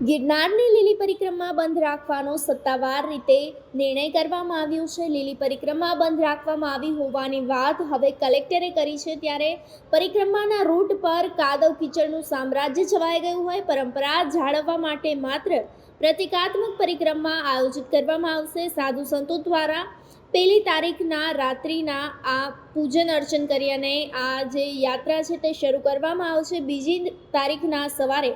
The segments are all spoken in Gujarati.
ગિરનારની લીલી પરિક્રમા બંધ રાખવાનો સત્તાવાર રીતે નિર્ણય કરવામાં આવ્યો છે. લીલી પરિક્રમા બંધ રાખવામાં આવી હોવાની વાત હવે કલેક્ટરે કરી છે ત્યારે પરિક્રમાના રૂટ પર કાદવ કીચડનું સામ્રાજ્ય છવાઈ ગયું હોય. પરંપરા જાળવવા માટે માત્ર પ્રતિકાત્મક પરિક્રમા આયોજિત કરવામાં આવશે. સાધુ સંતો દ્વારા પહેલી તારીખના રાત્રિના આ પૂજન અર્ચન કરી અને આ જે યાત્રા છે તે શરૂ કરવામાં આવશે. બીજી તારીખના સવારે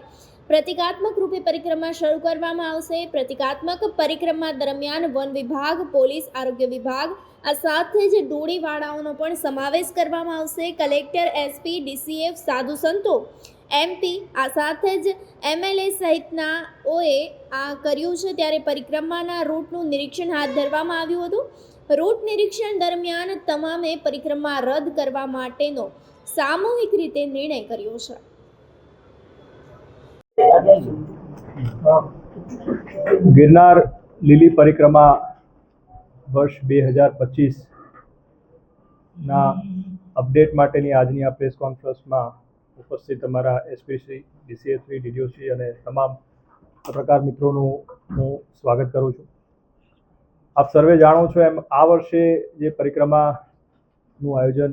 પ્રતિકાત્મક રૂપે પરિક્રમા શરૂ કરવામાં આવશે. પ્રતિકાત્મક પરિક્રમા દરમિયાન વન વિભાગ, પોલીસ, આરોગ્ય વિભાગ, આ સાથે જ ડોળીવાળાઓનો પણ સમાવેશ કરવામાં આવશે. કલેક્ટર એસપી ડીસીએફ સાધુ સંતો એમપી આ સાથે જ એમએલએ સહિતનાઓએ આ કર્યું છે. ત્યારે પરિક્રમાના રૂટનું નિરીક્ષણ હાથ ધરવામાં આવ્યું હતું. રૂટ નિરીક્ષણ દરમિયાન તમામે પરિક્રમા રદ કરવા માટેનો સામૂહિક રીતે નિર્ણય કર્યો છે. ગિરનાર લીલી પરિક્રમા વર્ષ બે હજાર પચીસના અપડેટ માટેની આજની આ પ્રેસ કોન્ફરન્સમાં ઉપસ્થિત અમારા એસપીસી શ્રી ડીડીઓસી અને તમામ પત્રકાર મિત્રોનું હું સ્વાગત કરું છું. આપ સર્વે જાણો છો એમ આ વર્ષે જે પરિક્રમાનું આયોજન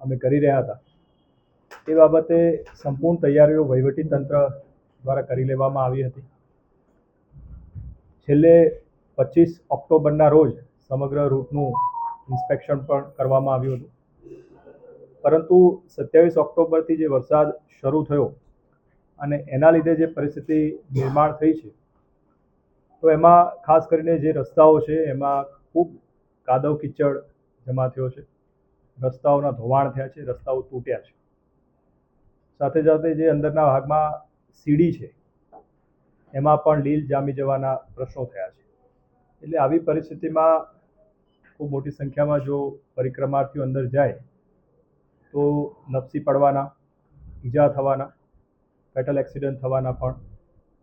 અમે કરી રહ્યા હતા. એ બાબતે સંપૂર્ણ તૈયારીઓ વહીવટી તંત્ર દ્વારા કરી લેવામાં આવી હતી. છેલ્લે પચીસ ઓક્ટોબરના રોજ સમગ્ર રૂટનું ઇન્સ્પેક્શન પણ કરવામાં આવ્યું હતું. પરંતુ સત્યાવીસ ઓક્ટોબરથી જે વરસાદ શરૂ થયો અને એના લીધે જે પરિસ્થિતિ નિર્માણ થઈ છે, તો એમાં ખાસ કરીને જે રસ્તાઓ છે, એમાં ખૂબ કાદવ કીચડ જમા થયો છે. રસ્તાઓના ધોવાણ થયા છે, રસ્તાઓ તૂટ્યા છે. સાથે સાથે જે અંદરના ભાગમાં સીડી છે. એમાં પણ લીલ જામી જવાના પ્રશ્નો થયા છે. એટલે આવી પરિસ્થિતિમાં ખૂબ મોટી સંખ્યામાં જો પરિક્રમાર્થીઓ અંદર જાય, તો લપસી પડવાના, ઈજા થવાના ફેટલ એક્સિડન્ટ થવાના પણ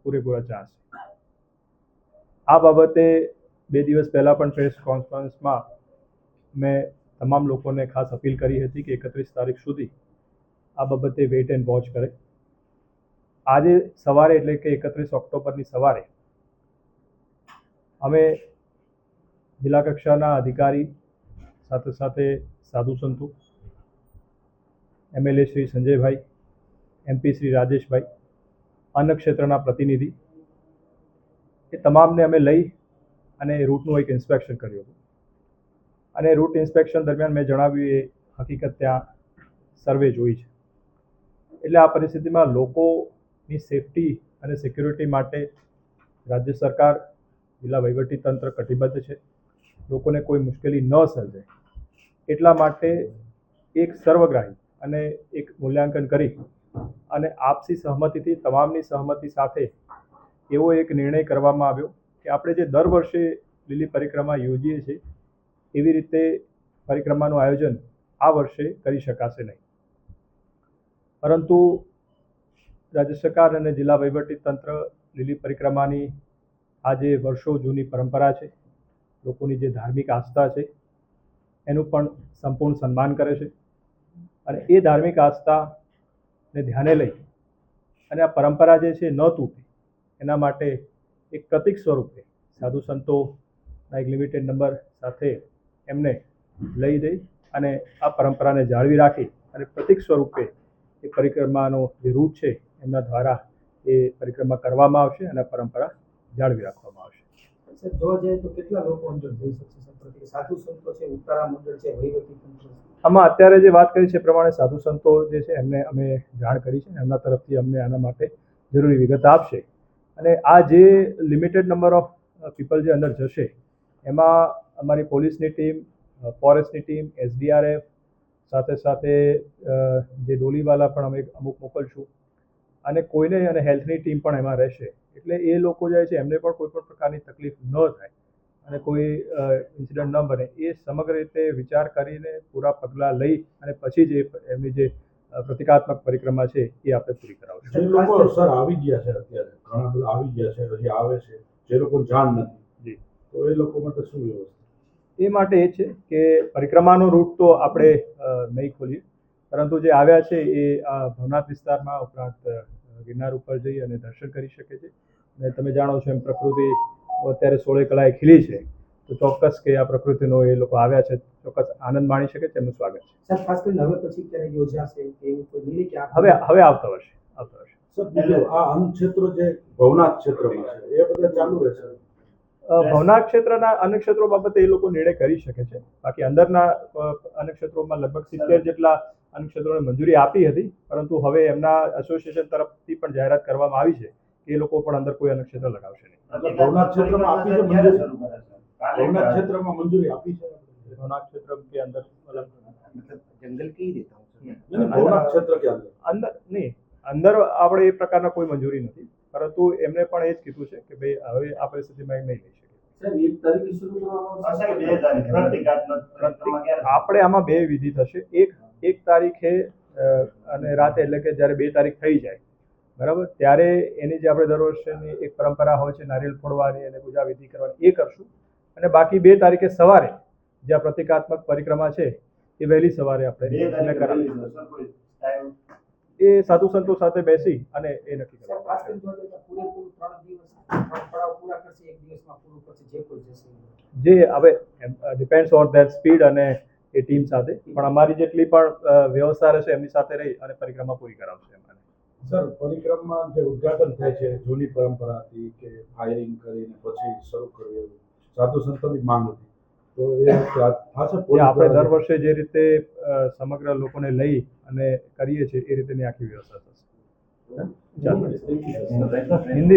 પૂરેપૂરા ચાન્સ આ બાબતે બે દિવસ પહેલાં પણ પ્રેસ કોન્ફરન્સમાં મેં તમામ લોકોને ખાસ અપીલ કરી હતી કે એકત્રીસ તારીખ સુધી આ બાબતે વેઇટ એન્ડ વોચ કરે. આજે સવારે એટલે કે એકત્રીસ ઓક્ટોબરની સવારે અમે જિલ્લા કક્ષાના અધિકારી સાથે સાથે સાધુ સંતો એમએલએ શ્રી સંજયભાઈ એમપી શ્રી રાજેશભાઈ, અન્ય ક્ષેત્રના પ્રતિનિધિ, એ તમામને અમે લઈ અને રૂટનું એક ઇન્સ્પેક્શન કર્યું હતું. અને રૂટ ઇન્સ્પેક્શન દરમિયાન મેં જણાવ્યું એ હકીકત ત્યાં સર્વે જોઈ છે. એટલે આ પરિસ્થિતિમાં લોકોની સેફટી અને સિક્યુરિટી માટે રાજ્ય સરકાર જિલ્લા તંત્ર કટિબદ્ધ છે. લોકોને કોઈ મુશ્કેલી ન સર્જાય એટલા માટે એક સર્વગ્રાહી અને એક મૂલ્યાંકન કરી અને આપસી સહમતિથી, તમામની સહમતિ સાથે એવો એક નિર્ણય કરવામાં આવ્યો કે આપણે જે દર વર્ષે લીલી પરિક્રમા યોજીએ છીએ, એવી રીતે પરિક્રમાનું આયોજન આ વર્ષે કરી શકાશે નહીં. પરંતુ રાજ્ય સરકાર અને જિલ્લા વહીવટી તંત્ર લીલી પરિક્રમાની આ જે વર્ષો જૂની પરંપરા છે. લોકોની જે ધાર્મિક આસ્થા છે, એનું પણ સંપૂર્ણ સન્માન કરે છે. અને એ ધાર્મિક આસ્થાને ધ્યાને લઈ અને આ પરંપરા જે છે, ન તૂટે, એના માટે એક પ્રતિક સ્વરૂપે સાધુ સંતોના એક લિમિટેડ નંબર સાથે એમને લઈ જઈ અને આ પરંપરાને જાળવી રાખી અને પ્રતિક સ્વરૂપે એ પરિક્રમાનો જે રૂટ છે એમના દ્વારા એ પરિક્રમા કરવામાં આવશે અને પરંપરા જાળવી રાખવામાં આવશે. જોવા જઈએ તો કેટલા લોકો અંદર જઈ શકશે સાધુ સંતો છે ઉતારા મંડળ છે વહીવટી તંત્ર આમાં અત્યારે જે વાત કરી છે એ પ્રમાણે સાધુ સંતો જે છે એમને અમે જાણ કરી છે એમના તરફથી અમને આના માટે જરૂરી વિગત આપશે. અને આ જે લિમિટેડ નંબર ઓફ પીપલ જે અંદર જશે એમાં અમારી પોલીસની ટીમ ફોરેસ્ટની ટીમ એસડીઆરએફ સાથે સાથે જે ડોલીવાલા પણ અમે અમુક મોકલશું. અને કોઈને અને હેલ્થની ટીમ પણ એમાં રહેશે. એટલે એ લોકો જાય છે એમને પણ કોઈ પણ પ્રકારની તકલીફ ન થાય અને કોઈ ઇન્સિડન્ટ ન બને. એ સમગ્ર રીતે વિચાર કરીને પૂરા પગલાં લઈ અને પછી જે એમની જે પ્રતિકાત્મક પરિક્રમા છે એ આપણે પૂરી કરાવશું. જે લોકો સર આવી ગયા છે અત્યારે ઘણા બધા આવી ગયા છે હજી આવે છે જે લોકો જાણ નથી. તો એ લોકો માટે શું વ્યવસ્થા? એ માટે એ છે કે પરિક્રમાનો રૂટ તો આપણે નહીં ખોલીએ. પરંતુ જે આવ્યા છે એ આ ભવનાથ વિસ્તારમાં ઉપરાંત ગિરનાર ઉપર જઈ અને દર્શન કરી શકે છે. અને તમે જાણો છો એમ પ્રકૃતિ અત્યારે સોળે કલાએ ખીલી છે. તો ચોક્કસ કે આ પ્રકૃતિનો એ લોકો આવ્યા છે. ચોક્કસ આનંદ માણી શકે તેમનું સ્વાગત છે. સર ખાસ કરીને હવે પછી ક્યારે યોજાશે એવું કોઈ નિર્ણય કે હવે હવે આવતા વર્ષે આવતા વર્ષે. સર બીજું આ અન્ન ક્ષેત્રો જે ભવનાથ ક્ષેત્રમાં છે. એ બધા ચાલુ રહેશે ભવનાથ ક્ષેત્રના અન્ય ક્ષેત્રો બાબતે એ લોકો નિર્ણય કરી શકે છે. બાકી અંદરના અન્ય ક્ષેત્રોમાં લગભગ સિત્તેર જેટલા અન્ય ક્ષેત્રોને મંજૂરી આપી હતી પરંતુ હવે એમના એસોસિએશન તરફથી પણ જાહેરાત કરવામાં આવી છે કે એ લોકો પણ અંદર કોઈ અન્ય ક્ષેત્ર લગાવશે નહીં. ભવનાથ ક્ષેત્રમાં આપી છે ભવનાથ ક્ષેત્રમાં મંજૂરી આપી છે? ભવનાથ ક્ષેત્ર કે અંદર જંગલ કઈ રીતે નહીં, નહીં, ભવનાથ ક્ષેત્ર કે અંદર? અંદર નહીં અંદર આપણે એ પ્રકારના કોઈ મંજૂરી નથી પરંતુ એમને પણ એ જ કીધું છે કે ભાઈ હવે આ પરિસ્થિતિમાં નહીં લઈ શકીએ સાહેબ એક તારીખે શરૂ કરવામાં આવશે? હશે કે બે તારીખ પ્રતિકાત્મક પરિક્રમા ક્યારે થશે? આપણે આમાં બે વિધિ થશે. એક એક તારીખે અને રાતે એટલે કે જ્યારે બે તારીખ થઈ જાય બરાબર? ત્યારે એની જે આપણે દર વર્ષની એક પરંપરા હોય છે નારિયેળ ફોડવાની અને પૂજા વિધિ કરવાની એ કરશું. અને બાકી બે તારીખે સવારે જે આ પ્રતિકાત્મક પરિક્રમા છે એ વહેલી સવારે આપણે એને કરાવીશું. એ સાધુ સંતો સાથે બેસી અને એ નક્કી કરવાનું કરીને જો કે પૂરેપૂરું ત્રણ દિવસ ત્રણ પડાવ પૂરા કરશે એક દિવસમાં પૂરું કરશે જે કોઈ જશે. જે હવે ડિપેન્ડ્સ ઓન ધેટ સ્પીડ અને એ ટીમ સાથે. પણ અમારી જેટલી પણ વ્યવસ્થા રહેશે એમની સાથે રહી અને પરિક્રમા પૂરી કરાવશે અમારે સર પરિક્રમા જે ઉદઘાટન થાય છે જૂની પરંપરા હતી કે ફાયરિંગ કરીને પછી શરૂ કરવું એવું. સાધુ સંતોની માંગ હતી. તો એ આપણે દર વર્ષે જે રીતે સમગ્ર લોકોને લઈ અને કરીએ છીએ એ રીતેની આખી વ્યવસ્થા થશે. હિન્દી